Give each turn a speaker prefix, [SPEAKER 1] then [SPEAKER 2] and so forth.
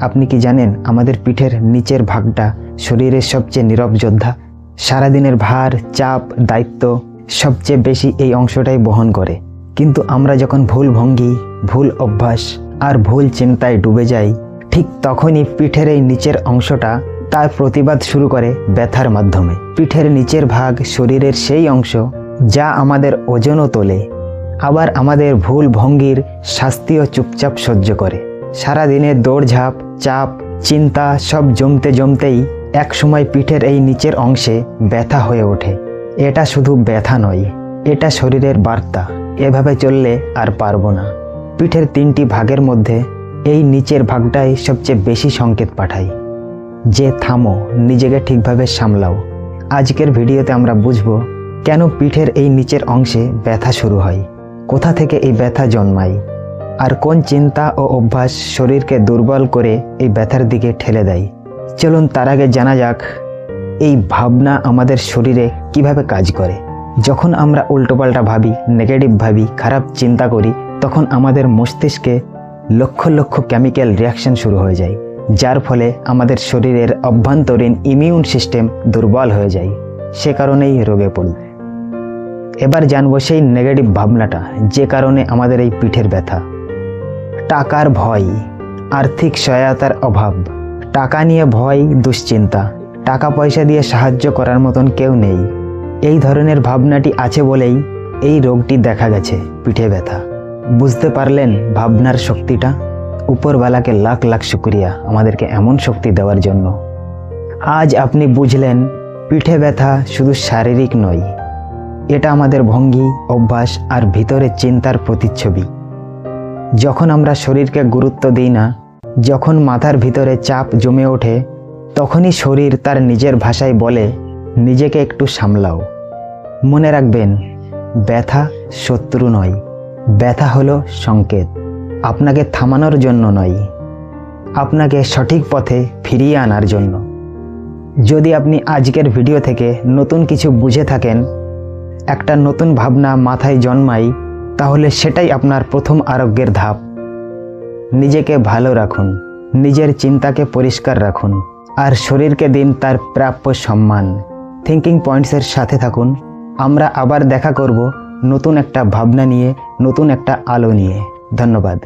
[SPEAKER 1] আপনি কি জানেন আমাদের পিঠের নিচের ভাগটা শরীরের সবচেয়ে নীরব যোদ্ধা? সারাদিনের ভার, চাপ, দায়িত্ব সবচেয়ে বেশি এই অংশটাই বহন করে। কিন্তু আমরা যখন ভুল ভঙ্গি, ভুল অভ্যাস আর ভুল চিন্তায় ডুবে যাই, ঠিক তখনই পিঠের এই নিচের অংশটা তার প্রতিবাদ শুরু করে ব্যথার মাধ্যমে। পিঠের নিচের ভাগ শরীরের সেই অংশ যা আমাদের ওজনও তোলে, আবার আমাদের ভুল ভঙ্গির শাস্তিও চুপচাপ সহ্য করে। সারা দিনের দৌড়ঝাঁপ, চাপ, চিন্তা সব জমতে জমতেই এক সময় পিঠের এই নিচের অংশে ব্যথা হয়ে ওঠে। এটা শুধু ব্যথা নয়, এটা শরীরের বার্তা। এভাবে চললে আর পারব না। পিঠের তিনটি ভাগের মধ্যে এই নিচের ভাগটাই সবচেয়ে বেশি সংকেত পাঠায়। যে থামো, নিজেকে ঠিকভাবে সামলাও। আজকের ভিডিওতে আমরা বুঝব কেন পিঠের এই নিচের অংশে ব্যথা শুরু হয়। কোথা থেকে এই ব্যথা জন্মায়? আর কোন চিন্তা ও অভ্যাস শরীরকে দুর্বল করে এই ব্যথার দিকে ঠেলে দেয়? চলুন তার আগে জানা যাক, এই ভাবনা আমাদের শরীরে কীভাবে কাজ করে। যখন আমরা উল্টোপাল্টা ভাবি নেগেটিভ ভাবি, খারাপ চিন্তা করি, তখন আমাদের মস্তিষ্কে লক্ষ লক্ষ কেমিক্যাল রিয়াকশন শুরু হয়ে যায়, যার ফলে আমাদের শরীরের অভ্যন্তরীণ ইমিউন সিস্টেম দুর্বল হয়ে যায়। সে কারণেই রোগে পড়ি। এবার জানব সেই নেগেটিভ ভাবনাটা, যে কারণে আমাদের এই পিঠের ব্যথা। টাকার ভয়, আর্থিক সহায়তার অভাব। টাকা নিয়ে ভয়, দুশ্চিন্তা। টাকা পয়সা দিয়ে সাহায্য করার মতন কেউ নেই। এই ধরনের ভাবনাটি আছে বলেই এই রোগটি দেখা গেছে, পিঠে ব্যথা। বুঝতে পারলেন ভাবনার শক্তিটা? উপরওয়ালাকে লাখ লাখ শুক্রিয়া আমাদেরকে এমন শক্তি দেওয়ার জন্য। আজ আপনি বুঝলেন পিঠে ব্যথা শুধু শারীরিক নয়, এটা আমাদের ভঙ্গি, অভ্যাস আর ভিতরে চিন্তার প্রতিচ্ছবি। যখন আমরা শরীরকে গুরুত্ব দিই না, যখন মাথার ভিতরে চাপ জমে ওঠে, তখনই শরীর তার নিজের ভাষায় বলে, নিজেকে একটু সামলাও। মনে রাখবেন, ব্যথা শত্রু নয়। ব্যথা হলো সংকেত। আপনাকে থামানোর জন্য নয়। আপনাকে সঠিক পথে ফিরিয়ে আনার জন্য। যদি আপনি আজকের ভিডিও থেকে নতুন কিছু বুঝে থাকেন, একটা নতুন ভাবনা মাথায় জন্মায় তাহলে সেটাই আপনার প্রথম আরোগ্যের ধাপ। নিজেকে ভালো রাখুন, নিজের চিন্তাকে পরিষ্কার রাখুন, আর শরীরকে দিন তার প্রাপ্য সম্মান। থিঙ্কিং পয়েন্টসের সাথে থাকুন। আমরা আবার দেখা করব নতুন একটা ভাবনা নিয়ে, নতুন একটা আলো নিয়ে। ধন্যবাদ।